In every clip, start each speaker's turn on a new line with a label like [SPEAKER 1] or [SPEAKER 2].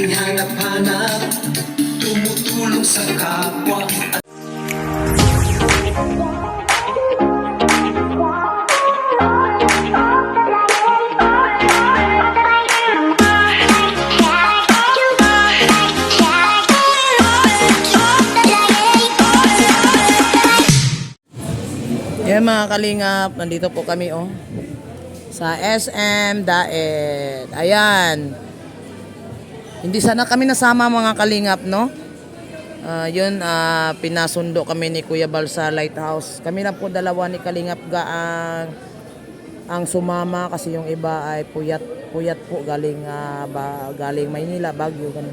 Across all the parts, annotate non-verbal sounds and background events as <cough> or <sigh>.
[SPEAKER 1] Laging hanap-hanap Tumutulong sa kapwa at
[SPEAKER 2] Yan mga kalingap, nandito po kami oh. Sa SM Daet. Ayan. Hindi sana kami nasama mga kalingap, no? Ah, yun, ah, pinasundo kami ni Kuya Bal sa Lighthouse. Kami lang po dalawa ni Kalingap ga ang, ang sumama kasi yung iba ay puyat puyat po galing ah, ba, galing Maynila, Baguio ganun.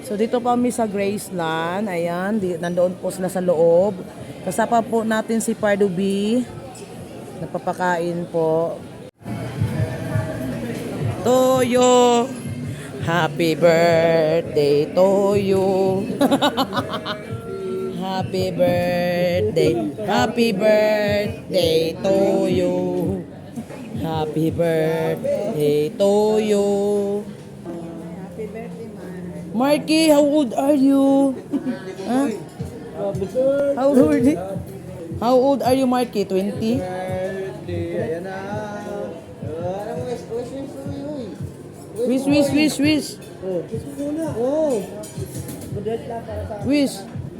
[SPEAKER 2] So dito pa kami sa Graceland. Ayan, di, nandoon po sila sa loob. Kasama po natin si Pardo B. Napapakain po. Toyo. Happy birthday to you. <laughs> Happy birthday. Happy birthday to you. Happy birthday to you. Marky, how old are you? <laughs> Huh? How old? How old are you, Marky? 20? Wish, wish, wish, wish.
[SPEAKER 3] Oh, budget lang para sa,
[SPEAKER 2] Wish.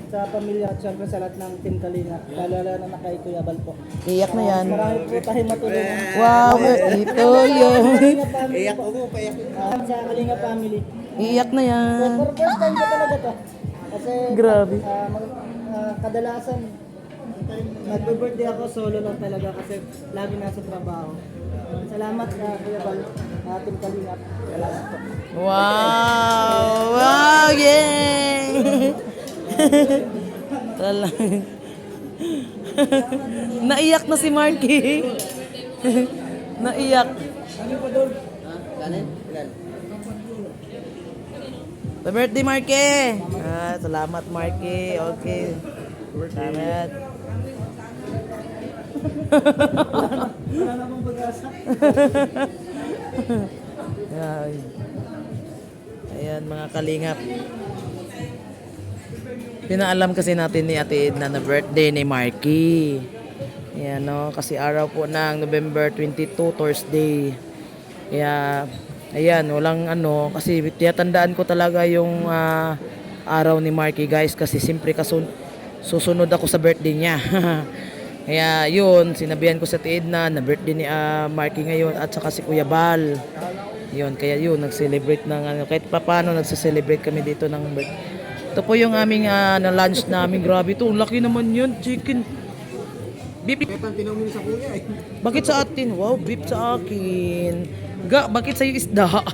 [SPEAKER 3] sa pamilya at syempre sa lahat ng Team Kalinga. Lalo na na kay Kuya Bal po.
[SPEAKER 2] Iyak na yan.
[SPEAKER 3] Marami po tayong matulungan.
[SPEAKER 2] Wow, ito yun.
[SPEAKER 3] Kalinga family po. Ah, sa Kalinga family.
[SPEAKER 2] Iyak na yan.
[SPEAKER 3] For first time ko talaga to. Kasi
[SPEAKER 2] Grabe.
[SPEAKER 3] ah, mag- ah, kadalasan nagbe-birthday ako solo lang talaga kasi lagi nasa trabaho. Salamat sa Kuya Bal, Team Kalinga. Salamat po.
[SPEAKER 2] Wow! Wow! Yay! <laughs> Talang. <laughs> Naiyak na si Marky. <laughs> Naiyak. Happy birthday, Marky! Ah, salamat, Marky. Okay. Salamat.
[SPEAKER 3] Wala namang pag-asa. <laughs>
[SPEAKER 2] Ayan. Mga kalingap. Pinaalam kasi natin ni Ate Edna na birthday ni Marky. Ayan, no? Kasi araw po ng November 22, Thursday. Kaya, ayan, walang ano, kasi tiyatandaan ko talaga yung ah, araw ni Marky, guys. Kasi simpre kasun susunod ako sa birthday niya. <laughs> Kaya yun, sinabihan ko sa Ate Edna na birthday ni ah, Marky ngayon at saka si Kuya Bal. Yun, kaya yun, nag-celebrate ng ano, kahit pa paano nagse-celebrate kami dito ng birthday. Ito po yung aming ah, na lunch namin. Grabe ito, laki naman yun, chicken. Beef. Bakit sa atin? Wow, beef sa akin. Ga, bakit sa'yo isda? <laughs>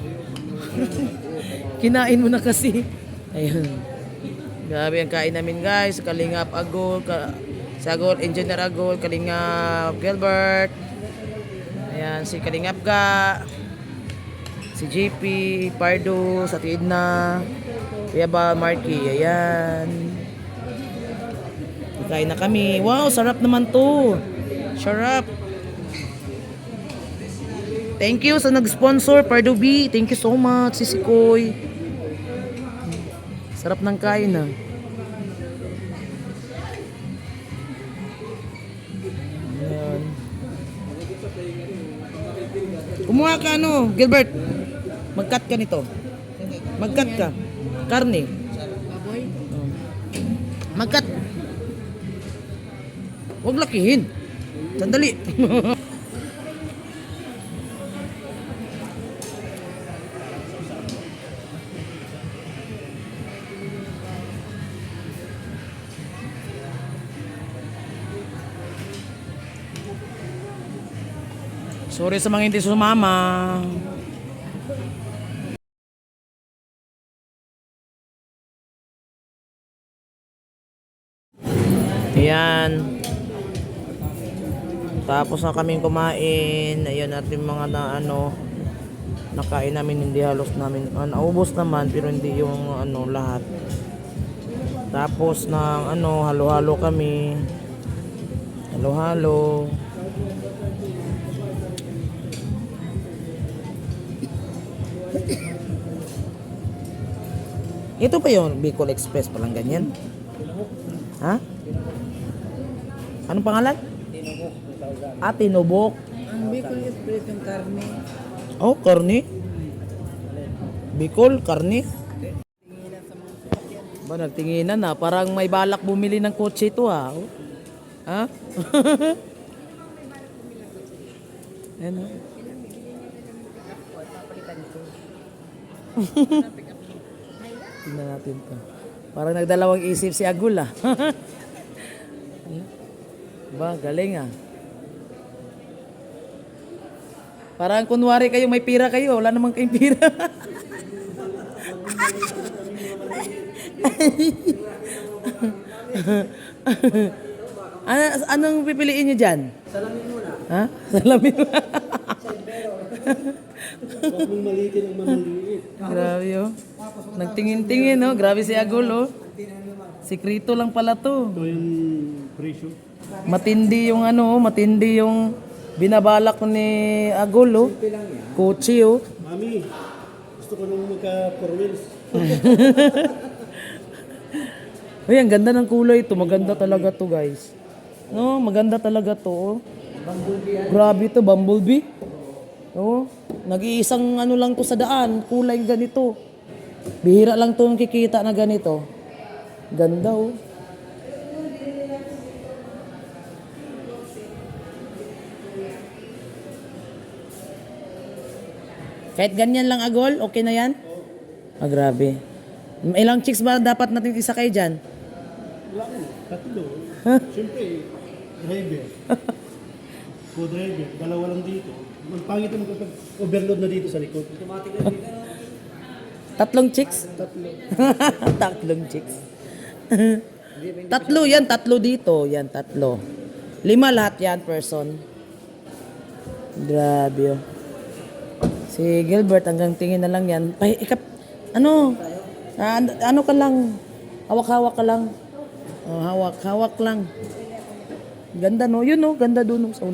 [SPEAKER 2] Kinain mo na kasi. Ayun. Grabe ang kain namin guys. Kalingap Agol, ka, si Agol, Engineer Agol, Kalingap Gilbert. Ayan, si Kalingap Ga. Si JP, Pardo, sa Tidna. Kuya ba, Marky, ayan. Kain na kami. Wow, sarap naman to. Sarap. Thank you sa nag-sponsor, Pardo B. Thank you so much, Sisi Koy. Sarap ng kain ah. Kumuha ka ano, Gilbert. Mag-cut ka nito. Mag-cut ka. Karne. Oh. Mag-cut. Huwag lakihin. Sandali. <laughs> Sorry sa mga hindi sumama. Ayan. Tapos na kaming kumain. Ayun natin mga na ano nakain namin hindi halos namin uh, naubos naman pero hindi yung ano lahat. Tapos ng ano halo-halo kami. Halo-halo. Ito pa yung Bicol Express palang ganyan. Ha? Anong pangalan? Ah, tinubok.
[SPEAKER 3] Ang Bicol Express yung karne.
[SPEAKER 2] Oh, karni. Bicol, karni. Ba, nagtinginan na. Parang may balak bumili ng kotse ito ha. Oh. Ha? <laughs> ano? Tingnan natin to. Parang nagdalawang isip si Agul ah. ba, galing ah. Parang kunwari kayo may pira kayo, wala namang kayong pira. <laughs> ano, anong pipiliin niyo dyan? Salamin muna. Ha? Salamin.
[SPEAKER 3] Huwag mong malitin ang mamaliit.
[SPEAKER 2] Grabe oh. Nagtingin-tingin oh. Grabe si Agul oh. Sikrito lang pala to.
[SPEAKER 3] Ito yung presyo.
[SPEAKER 2] Matindi yung ano, oh, matindi yung binabalak ni Agul oh. Kotse oh.
[SPEAKER 3] Mami, gusto ko nung magka 4 wheels. <laughs>
[SPEAKER 2] Uy, ang ganda ng kulay ito. Maganda talaga to guys. No, maganda talaga to. Oh. Grabe to, bumblebee. Oh, nag-iisang ano lang to sa daan, kulay ganito. Bihira lang to kikita na ganito. Ganda oh. Kahit ganyan lang agol, okay na yan? Ah, grabe. Ilang chicks ba dapat natin isakay dyan?
[SPEAKER 3] Wala ko, tatlo. Siyempre, driver. <laughs> Co-driver, dalawa lang dito. Ang pangit naman kapag overload na dito sa likod. Automatic na dito.
[SPEAKER 2] Tatlong chicks?
[SPEAKER 3] Tatlo. <laughs>
[SPEAKER 2] Tatlong chicks. <laughs> tatlo yan, tatlo dito. Yan, tatlo. Lima lahat yan, person. Grabe oh. Si Gilbert, hanggang tingin na lang yan. Ay, ikap, ano? Ah, an- ano ka lang? Hawak-hawak ka lang. Oh, hawak, hawak lang. Ganda no, yun no, ganda doon no, sa.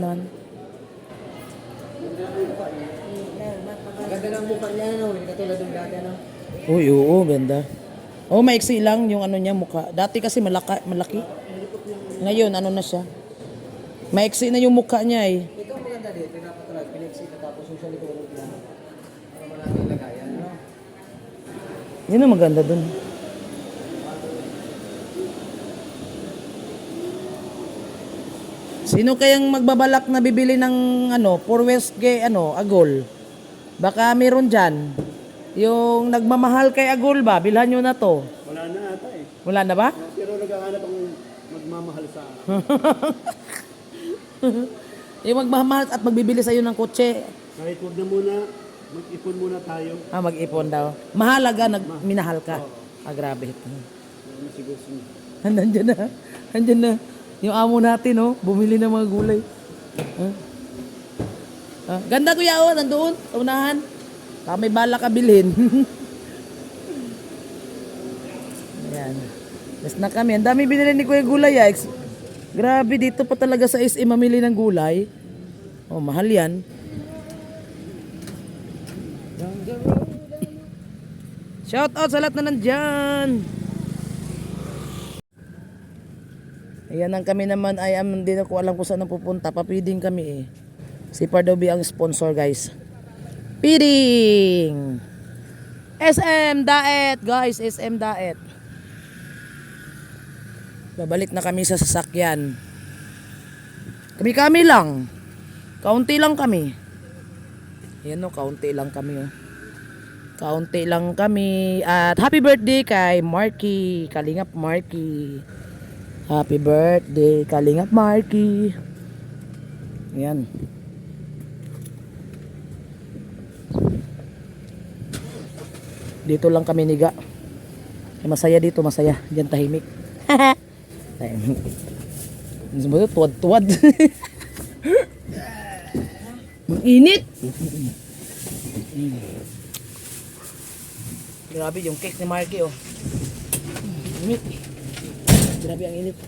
[SPEAKER 3] Ganda ng mukha niya, no? Hindi katulad ng dati, no?
[SPEAKER 2] Uy, oo, ganda. Oh, maiksi lang yung ano niya mukha. Dati kasi malaka, malaki. Ngayon, ano na siya? Maiksi na yung mukha niya eh.
[SPEAKER 3] Ito ang maganda dito, pinapatalag, pinexit tapos yung sa likod niya. Para maraming lagayan, no?
[SPEAKER 2] Yun ang maganda dun. Sino kayang magbabalak na bibili ng ano, for West kay ano, Agol? Baka meron dyan. Yung nagmamahal kay Agol ba, bilhan nyo na to.
[SPEAKER 3] Wala na ata eh.
[SPEAKER 2] Wala na ba?
[SPEAKER 3] Pero naghahanap ang magmamahal sa. <laughs>
[SPEAKER 2] Yung magmamahal at magbibili sa'yo ng kotse.
[SPEAKER 3] Kahit huwag na muna, mag-ipon muna tayo.
[SPEAKER 2] Ah, mag-ipon daw. Mahalaga, nag minahal ka. Ah, grabe.
[SPEAKER 3] Ano siguro
[SPEAKER 2] na. Nandiyan na. Yung amo natin, oh. Bumili ng mga gulay. Ah. Ah, ganda kuya, oh. Nandoon. Sa unahan. May bala ka bilhin. <laughs> Ayan. Yes na kami. Ang dami binili ni Kuya Gulay, ah. Grabe, dito pa talaga sa SM mamili ng gulay. Oh, mahal yan. <laughs> Shout out sa lahat na nandyan. Ayan ang kami naman ay um, hindi na ko alam kung saan pupunta. Papiding kami eh. Si Pardobi ang sponsor guys. Feeding! SM Daet guys, SM Daet. Babalik na kami sa sasakyan. Kami-kami lang. Kaunti lang kami. Ayan o, kaunti lang kami oh. Kaunti lang kami. At happy birthday kay Marky. Kalingap Marky. Happy birthday, Kalingap Marky. Ayan. Dito lang kami niga. Eh, Masaya dito, masaya. Diyan tahimik. <laughs> tahimik. Ano tuwad-tuwad. <laughs> Ang init. Grabe yung cake ni Marky oh. Init. Grabe ang init.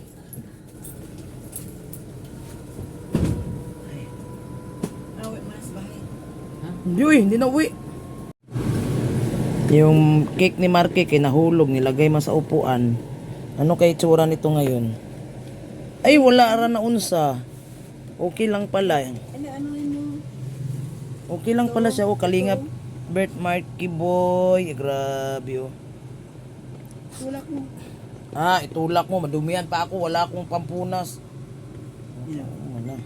[SPEAKER 2] Hindi uwi, hindi na uwi. Yung cake ni Marky kay nahulog, nilagay man sa upuan. Ano kay tsura nito ngayon? Ay, wala ra na unsa. Okay lang pala.
[SPEAKER 3] Ano, ano
[SPEAKER 2] Okay lang pala siya. O, kalingap. Bert Marky boy. Grabe oh.
[SPEAKER 3] Tulak mo.
[SPEAKER 2] Ah, itulak mo. Madumihan pa ako. Wala akong pampunas. Oh, wala.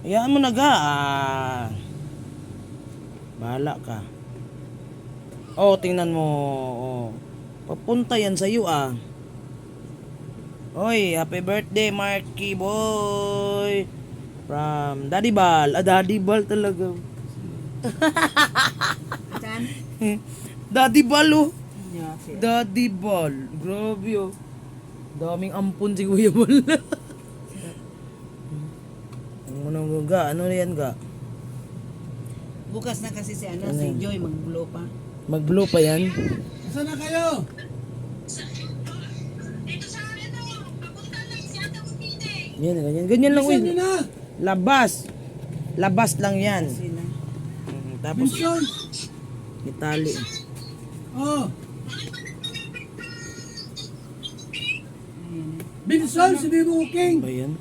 [SPEAKER 2] Hayaan mo na ga. Ah. Bahala ka. Oh, tingnan mo. Oh. Papunta yan sa iyo ah. Oy, happy birthday Marky boy. From Daddy Bal. Ah, Daddy Bal talaga. <laughs> Daddy Bal oh.
[SPEAKER 3] Yeah, si-
[SPEAKER 2] Daddy Ball. Grabe oh. Daming ampun si Kuya Bal. <laughs> ano ano ga? Ano yan ga?
[SPEAKER 3] Bukas na kasi si ano, si Joy mag-blow pa.
[SPEAKER 2] Mag-blow pa yan?
[SPEAKER 3] Saan na kayo?
[SPEAKER 2] Yan, ganyan. Ganyan lang uy. Labas. Labas lang yan.
[SPEAKER 3] Sila.
[SPEAKER 2] Mhm, Tapos, itali.
[SPEAKER 3] Oh.
[SPEAKER 4] Binsol, si Bibo King.
[SPEAKER 2] Ba yan?